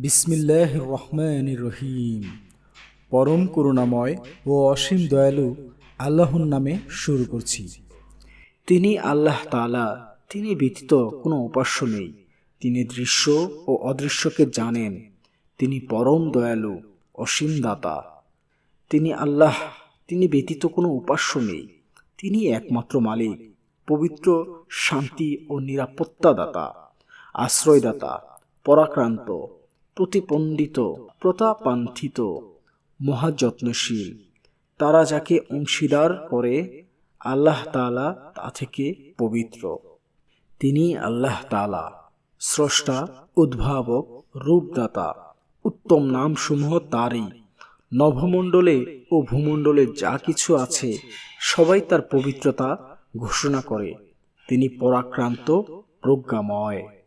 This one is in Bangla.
বিসমিল্লাহ রহমান রহিম। পরম করুণাময় ও অসীম দয়ালু আল্লাহর নামে শুরু করছি। তিনি আল্লাহ তালা তিনি ব্যতীত কোনো উপাস্য নেই। তিনি দৃশ্য ও অদৃশ্যকে জানেন। তিনি পরম দয়ালু, অসীম দাতা। তিনি আল্লাহ, তিনি ব্যতীত কোনো উপাস্য নেই। তিনি একমাত্র মালিক, পবিত্র, শান্তি ও নিরাপত্তাদাতা, আশ্রয়দাতা, পরাক্রান্ত প্রতিপন্ডিত প্রতাপান্থিত মহাযত্নশীল। তারা যাকে অংশীদার করে, আল্লাহ তাআলা তা থেকে পবিত্র। তিনি আল্লাহ তাআলা, স্রষ্টা, উদ্ভাবক, রূপদাতা, উত্তম নামসমূহ তারই। নভমণ্ডলে ও ভূমণ্ডলে যা কিছু আছে, সবাই তার পবিত্রতা ঘোষণা করে। তিনি পরাক্রান্ত, প্রজ্ঞাময়।